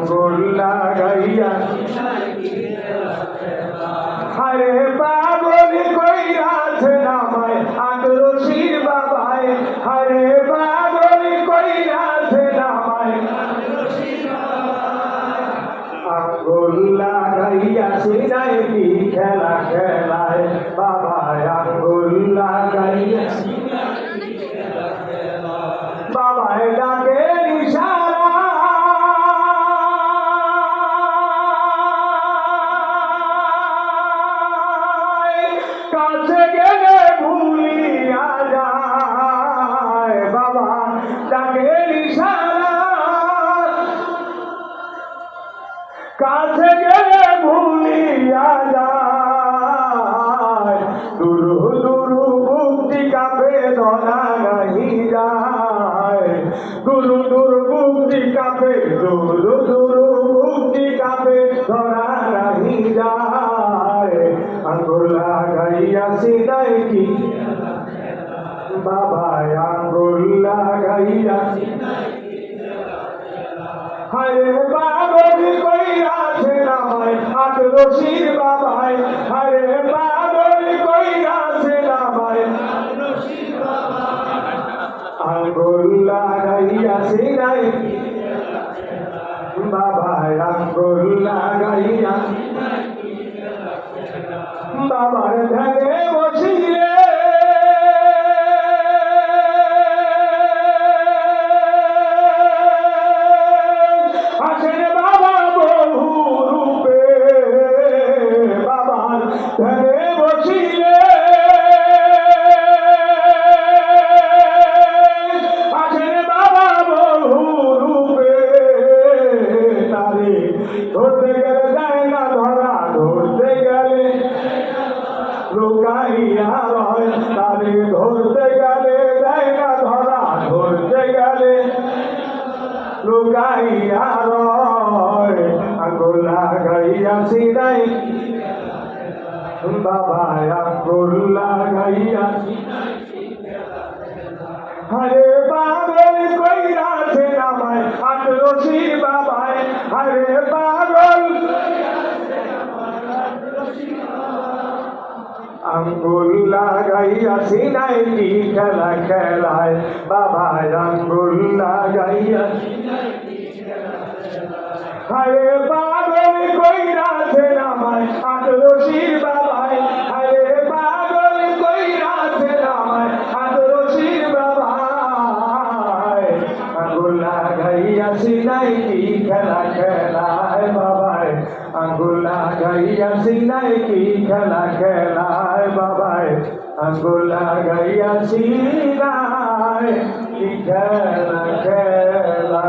আঙ্গুল লাগাইয়া। হরে পাগল কইরাছে নামায় আগ্রসীর বাবায়। হরে পাগল কইরাছে নামায় আঙ্গুল লাগাইয়া সিনাই কি খেলা খেলায়? বাবা ডাকে ইশারা। কাছে গেলে ভুলিয়া যায়। দুরু দুরু মুক্তি কাপে ধরা নাহি যায়। দুরু দুরু মুক্তি কাপে, দুরু দুরু মুক্তি কাপে ধরা নাহি যায়। আঙ্গুল লাগাইয়া সিনাই কি বাবা আঙ্গুল লাগাইয়া। হরে পাগল কইরাছে নামায়, হাত রশির বাবায় হরে পাগল কইরাছে নামায়। আঙ্গুল লাগাইয়া সিনাই বাবায় আঙ্গুল লাগাইয়া। বাবার ধ্যানে লুকাইয়া রয় আঙ্গুল লাগাইয়া সিদাই বাবা আঙ্গুল লাগাইয়া হরে পাগল কইরাছে নামায় হাত রশি বাবায় হরে পাগল আঙ্গুল লাগাইয়া সিনাই কি খেলা খেলায়? বাবা, আঙ্গুল লাগাইয়া হরে পাগল কইরাছে নামায় আদরশির বাবায়। হরে পাগল কইরাছে নামায় আদরশির বাবায়। আঙ্গুল লাগাইয়া সিনাই কি খেলা খেলায়? আঙ্গুলা গাইয়া সিলাই কি খেলা খেলায় বাবায় আঙ্গুলা গাইয়া সিলাই কি খেলা খেলা?